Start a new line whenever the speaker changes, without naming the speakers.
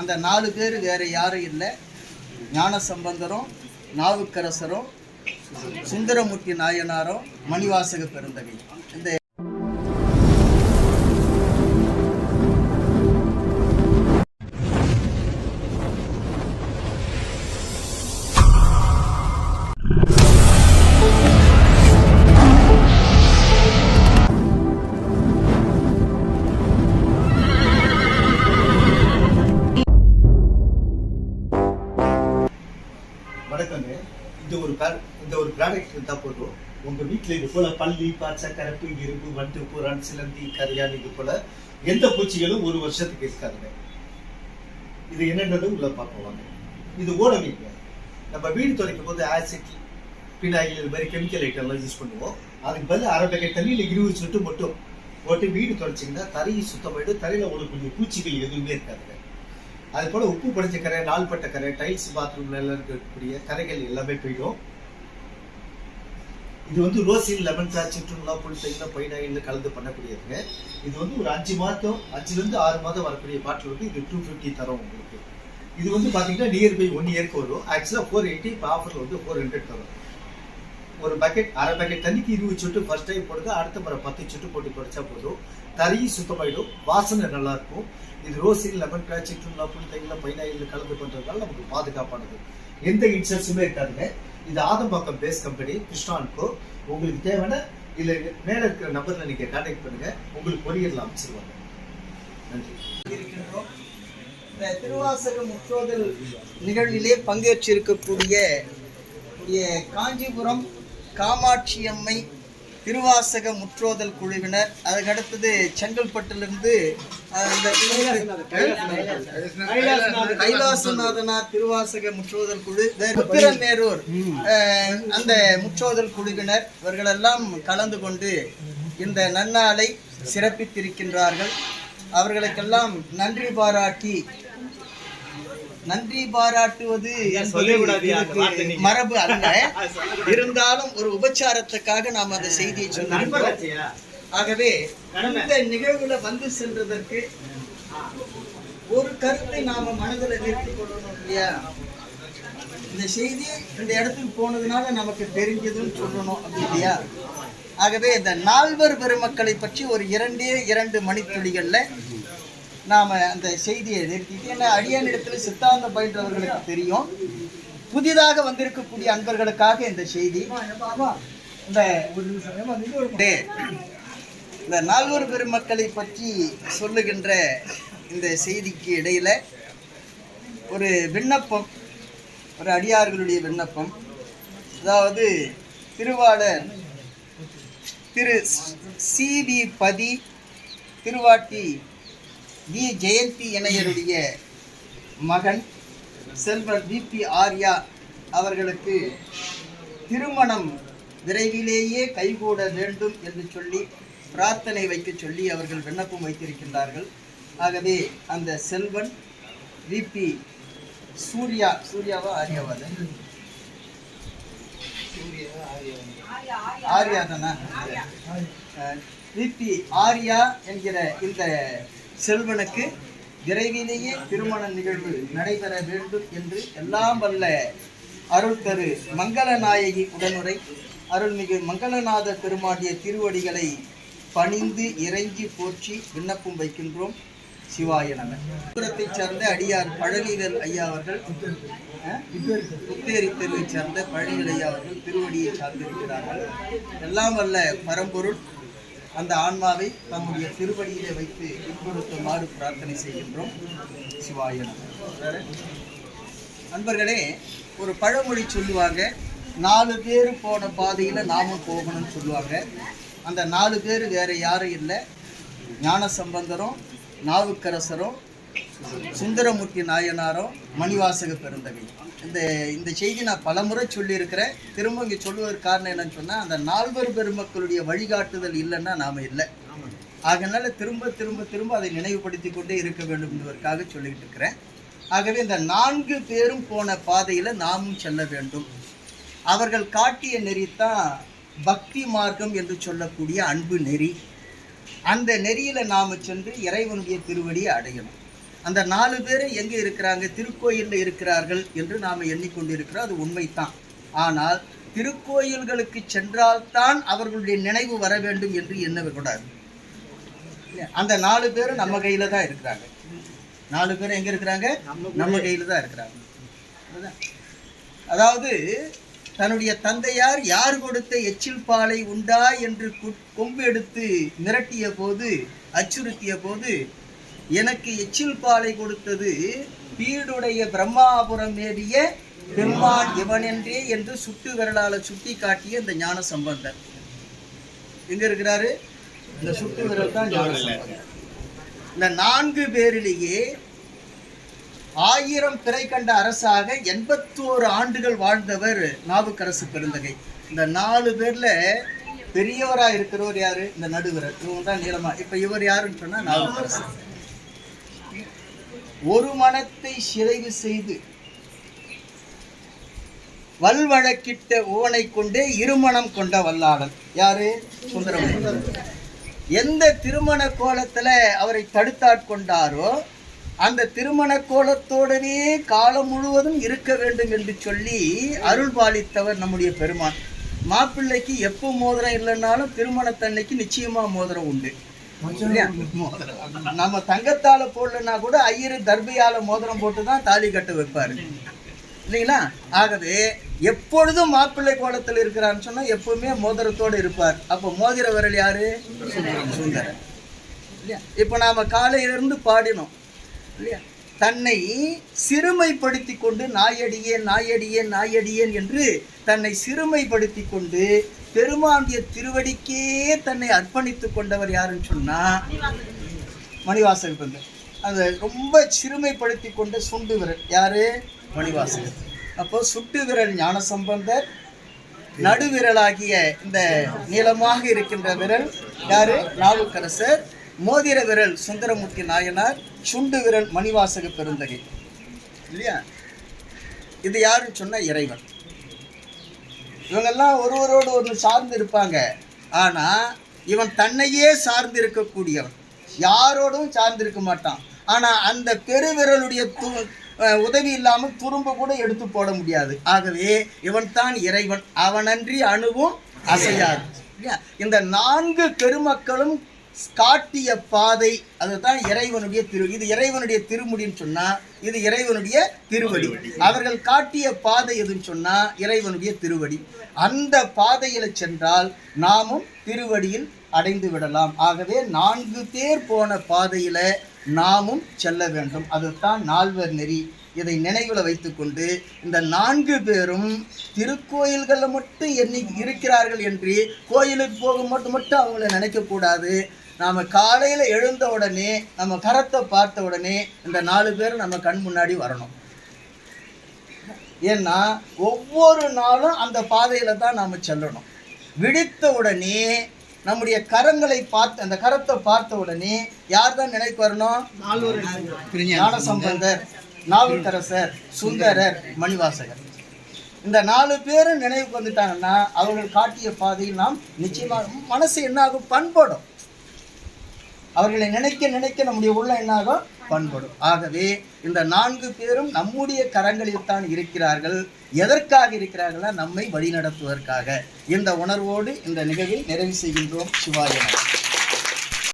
அந்த நாலு பேர் வேற யாரும் இல்லை. ஞான சம்பந்தரும் நாவுக்கரசரும் சுந்தரமூர்த்தி நாயனாரும் மணிவாசக பெருந்தகை. இந்த
வணக்கங்க. இந்த ஒரு இந்த ஒரு ப்ராடக்ட் இருந்தால் போதும். உங்கள் வீட்டில் இது போல் பள்ளி பாச்சை கரப்பு இரும்பு வண்டு புறான் சிலந்தி கரையான் இது போல் எந்த பூச்சிகளும் ஒரு வருஷத்துக்கு இருக்காதுங்க. இது என்னென்னது உள்ள பார்ப்போம் வாங்க. இது ஓடவீங்க நம்ம வீடு துடைக்கும் போது ஆசிட் பினாயில் இது மாதிரி கெமிக்கல் ஐட்டம்லாம் யூஸ் பண்ணுவோம். அதுக்கு பதில் அரை பேக்கெட் தண்ணியில் இருபது சொட்டு மட்டும் போட்டு வீடு துடைச்சிங்கன்னா தரையை சுத்தமாயிடும். தரையில் ஓடக்கூடிய பூச்சிகள் எதுவுமே இருக்காதுங்க. அது போல உப்பு படிச்ச கரை நாள்பட்ட கரை டைல்ஸ் பாத்ரூம்ல எல்லாம் இருக்கக்கூடிய கரைகள் எல்லாமே போயிடும். இது வந்து ரோசின் லெமன் கிராஸ் சிட்ருலாம் புளித்தைல பைனாயில் கலந்து பண்ணக்கூடியதுங்க. இது வந்து ஒரு அஞ்சு மாதம் அஞ்சுல இருந்து ஆறு மாதம் வரக்கூடிய பாட்டில் வந்து இது டூ ஃபிஃப்டி தரும் உங்களுக்கு. இது வந்து பார்த்தீங்கன்னா நியர் பை ஒன் இயர்க்கு வரும். ஆக்சுவலாக ஃபோர் எயிட்டி இப்போ ஆஃபரில் வந்து ஃபோர் ஹண்ட்ரட் தரும். ஒரு பக்கெட் அரை பக்கெட் தண்ணிக்கு இருபது சொட்டு ஃபர்ஸ்ட் டைம் போடுங்க. அடுத்த முறை பத்து சொட்டு போட்டு குறைச்சா போதும். தரையும் சுத்தமாயிடும். வாசனை நல்லா இருக்கும் இது ரோசில் லெமன் கிராஸ் சிட்ருலாம் புளித்தைல பைனாயில் கலந்து பண்ணுறதுனால நமக்கு பாதுகாப்பானது. எந்த இன்சல்ஸுமே இருக்காதுங்க. இது ஆதம்பாக்கம் பேஸ் கம்பெனி கிருஷ்ணான்கோ உங்களுக்கு தேவையான இல்லை மேலே இருக்கிற நபரில் நீங்கள் கான்டாக்ட் பண்ணுங்க. உங்களுக்கு கொரியர்ல அமைச்சிருவாங்க. நன்றி.
இருக்கின்றோம். இந்த திருவாசக முற்றோதல் நிகழ்விலே பங்கேற்றிருக்கக்கூடிய காஞ்சிபுரம் காமாட்சி அம்மை திருவாசக முற்றோதல் குழுவினர். அதுக்கடுத்தது செங்கல்பட்டிலிருந்து இந்த கைலாசநாதனார் திருவாசக முற்றோதல் குழு உத்திரமேரூர் அஹ், அந்த முற்றோதல் குழுவினர் இவர்களெல்லாம் கலந்து கொண்டு இந்த நன்னாளை சிறப்பித்திருக்கின்றார்கள். அவர்களுக்கெல்லாம் நன்றி பாராட்டி நன்றி பாராட்டுவது மரபு அல்ல. இருந்தாலும் ஒரு உபச்சாரத்துக்காக நாம் அந்த செய்தியை சொல்லியிருக்கிறோம். ஆகவே இந்த நிகழ்வுல வந்து சென்றதற்கு ஒரு கருத்தை நாம மனதில் நிறுத்திக் கொள்ளணும் இல்லையா? இந்த செய்தி இந்த இடத்துக்கு போனதுனால நமக்கு தெரிஞ்சதுன்னு சொல்லணும் அப்படி இல்லையா? ஆகவே இந்த நால்வர் பெருமக்களை பற்றி ஒரு இரண்டே இரண்டு மணித்துளிகள்ல நாம் அந்த செய்தியை நிறுத்திட்டு ஏன்னா அடியானிடத்துல சித்தாந்த பயின்றவர்களுக்கு தெரியும். புதிதாக வந்திருக்கக்கூடிய அன்பர்களுக்காக இந்த செய்தி. இந்த டே, இந்த நால்வர் பெருமக்களை பற்றி சொல்லுகின்ற இந்த செய்திக்கு இடையில் ஒரு விண்ணப்பம் ஒரு அடியார்களுடைய விண்ணப்பம். அதாவது திருவாளர் திரு சி வி பதி திருவாட்டி வி ஜெயந்தி இணையருடைய மகன் செல்வன் விபி ஆர்யா அவர்களுக்கு திருமணம் விரைவிலேயே கைகூட வேண்டும் என்று சொல்லி பிரார்த்தனை வைக்க சொல்லி அவர்கள் விண்ணப்பம் வைத்திருக்கின்றார்கள். ஆகவே அந்த செல்வன் விபி சூர்யா சூர்யாவா ஆர்யாவா? ஆர்யா தானா? விபி ஆர்யா என்கிற இந்த செல்வனுக்கு விரைவிலேயே திருமண நிகழ்வு நடைபெற வேண்டும் என்று எல்லாம் வல்ல அருள் தரு மங்களநாயகி உடனுரை. அருள்மிகு மங்களநாத பெருமாடிய திருவடிகளை பணிந்து இறங்கி போற்றி விண்ணப்பம் வைக்கின்றோம். சிவாய நம. சார்ந்த அடியார் பழனிவேல் ஐயா அவர்கள் புத்தேரி தெருவைச் சார்ந்த பழனிவேல் ஐயா அவர்கள் திருவடியை சார்ந்திருக்கிறார்கள். எல்லாம் வல்ல பரம்பொருள் அந்த ஆன்மாவை தம்முடைய திருவடியிலே வைத்து இன்புறுத்துமாறு பிரார்த்தனை செய்கின்றோம். சிவாயன் நண்பர்களே ஒரு பழமொழி சொல்லுவாங்க நாலு பேர் போன பாதையில் நாமும் போகணும்னு சொல்லுவாங்க. அந்த நாலு பேர் வேற யாரும் இல்லை. ஞான சம்பந்தரும் நாவுக்கரசரும் சுந்தரமூர்த்தி நாயனாரும் மணிவாசக பெருந்தகை. இந்த இந்த செய்தி நான் பலமுறை சொல்லியிருக்கிறேன். திரும்ப இங்கே சொல்லுவதற்கு காரணம் என்னன்னு சொன்னால் அந்த நால்வர் பெருமக்களுடைய வழிகாட்டுதல் இல்லைன்னா நாம் இல்லை. ஆகனால திரும்ப திரும்ப திரும்ப அதை நினைவுபடுத்தி கொண்டே இருக்க வேண்டும் என்பதற்காக சொல்லிக்கிட்டு இருக்கிறேன். ஆகவே இந்த நான்கு பேரும் போன பாதையில் நாமும் செல்ல வேண்டும். அவர்கள் காட்டிய நெறித்தான் பக்தி மார்க்கம் என்று சொல்லக்கூடிய அன்பு நெறி. அந்த நெறியில் நாம் சென்று இறைவனுடைய திருவடியை அடையணும். அந்த நாலு பேரும் எங்கே இருக்கிறாங்க? திருக்கோயிலில் இருக்கிறார்கள் என்று நாம் எண்ணிக்கொண்டிருக்கிறோம். அது உண்மைதான். ஆனால் திருக்கோயில்களுக்கு சென்றால்தான் அவர்களுடைய நினைவு வர வேண்டும் என்று எண்ணக்கூடாது? அந்த நாலு பேரும் நம்ம கையில தான் இருக்கிறாங்க. நாலு பேரும் எங்க இருக்கிறாங்க? நம்ம கையில தான் இருக்கிறாங்க. அதாவது தன்னுடைய தந்தையார் யார் கொடுத்த எச்சில் பாலை உண்டா என்று கொம்பு எடுத்து மிரட்டிய போது அச்சுறுத்திய போது எனக்கு எச்சில் பாலை கொடுத்தது பீடுடைய பிரம்மாபுரம் மேவிய பெருமான் இவனென்றே என்று சுட்டு விரலால சுட்டி காட்டிய இந்த ஞான சம்பந்தர். எங்க இருக்கிறாரு? இந்த சுட்டு விரல் தான் ஞான சம்பந்தர். இந்த நான்கு பேரிலேயே ஆயிரம் பிறை கண்ட அரசாக எண்பத்தோரு ஆண்டுகள் வாழ்ந்தவர் நாவுக்கரசு பெருந்தகை. இந்த நாலு பேர்ல பெரியவரா இருக்கிறவர் யாரு? இந்த நடுவர் இவங்க தான் நீளமா. இப்ப இவர் யாருன்னு சொன்னா நாவுக்கரசு. ஒரு மனத்தை சிறைவு செய்து வல்வழக்கிட்ட ஓனை கொண்டே இருமணம் கொண்ட வல்லாளன். யாரு? சுந்தரமூர்த்தி எந்த திருமண கோலத்துல அவரை தடுத்தாட்கொண்டாரோ அந்த திருமண கோலத்தோடனே காலம் முழுவதும் இருக்க வேண்டும் என்று சொல்லி அருள் பாலித்தவர் நம்முடைய பெருமான். மாப்பிள்ளைக்கு எப்போ மோதிரம் இல்லைன்னாலும் திருமணத்தன்னைக்கு நிச்சயமா மோதிரம் உண்டு. நம்ம தங்கத்தால போடலன்னா கூட ஐயரு தர்பியால மோதிரம் போட்டு தான் தாலி கட்ட வைப்பாரு. இல்லைங்களா? ஆகவே எப்பொழுதும் மாப்பிள்ளை கோலத்தில் இருக்கிறான்னு சொன்னா எப்பவுமே மோதிரத்தோடு இருப்பார். அப்போ மோதிர விரல் யாரு? சுந்தரன். இல்லையா? இப்போ நாம காலையிலிருந்து பாடினோம். இல்லையா? தன்னை சிறுமைப்படுத்தி கொண்டு நாயடியேன் நாயடியேன் நாயடியேன் என்று தன்னை சிறுமைப்படுத்தி கொண்டு பெருமாந்திய திருவடிக்கே தன்னை அர்ப்பணித்துக் கொண்டவர் யாருன்னு சொன்னா மணிவாசகர் பந்தர் அந்த ரொம்ப சிறுமைப்படுத்தி கொண்ட சுண்டு விரல் யாரு? மணிவாசகர். அப்போ சுட்டு விரல் ஞான சம்பந்தர் நடுவிரலாகிய இந்த நீளமாக இருக்கின்ற விரல் யாரு? நாவுக்கரசர் மோதிர விரல் சுந்தரமூர்த்தி நாயனார் சுண்டு விரல் மணிவாசக பெருந்தகை. இல்லையா? இது யாருன்னு சொன்னா இறைவன். இவங்கெல்லாம் ஒருவரோடு ஒன்று சார்ந்து இருப்பாங்க ஆனால் இவன் தன்னையே சார்ந்து இருக்கக்கூடியவன் யாரோடும் சார்ந்திருக்க மாட்டான். ஆனால் அந்த பெருவிரலுடைய து உதவி இல்லாமல் துரும்ப கூட எடுத்து போட முடியாது. ஆகவே இவன் தான் இறைவன். அவனன்றி அணுவும் அசையாது. இந்த நான்கு பெருமக்களும் காட்டிய பாதை அதுதான் இறைவனுடைய திரு இது இறைவனுடைய திருமுடின்னு சொன்னா இது இறைவனுடைய திருவடி. அவர்கள் காட்டிய பாதை எதுன்னு சொன்னா இறைவனுடைய திருவடி. அந்த பாதையில சென்றால் நாமும் திருவடியில் அடைந்து விடலாம். ஆகவே நான்கு பேர் போன பாதையில நாமும் செல்ல வேண்டும். அதுதான் நால்வர் நெறி. இதை நினைவில் வைத்துக்கொண்டு இந்த நான்கு பேரும் திருக்கோயில்களில் மட்டும் எண்ணி இருக்கிறார்கள் என்று கோயிலுக்கு போக மட்டும் மட்டும் அவங்கள நினைக்கக்கூடாது. நாம் காலையில் எழுந்த உடனே நம்ம கரத்தை பார்த்த உடனே இந்த நாலு பேரும் நம்ம கண் முன்னாடி வரணும். ஏன்னா ஒவ்வொரு நாளும் அந்த பாதையில் தான் நாம் செல்லணும். விழித்த உடனே நம்முடைய கரங்களை பார்த்து அந்த கரத்தை பார்த்த உடனே யார் தான் நினைக்கு வரணும்? ஞானசம்பந்தர் நாவுக்கரசர் சுந்தரர் மணிவாசகர். இந்த நாலு பேரும் நினைவுக்கு வந்துட்டாங்கன்னா அவர்கள் காட்டிய பாதையில் நாம் நிச்சயமா மனசு என்ன ஆகும் பண்படும். அவர்களை நினைக்க நினைக்க நம்முடைய உள்ள என்னாகும்? பண்படும். ஆகவே இந்த நான்கு பேரும் நம்முடைய கரங்களில் தான் இருக்கிறார்கள். எதற்காக இருக்கிறார்களா நம்மை வழிநடத்துவதற்காக. இந்த உணர்வோடு இந்த நிகழ்வை நிறைவு செய்கின்றோம். சிவாய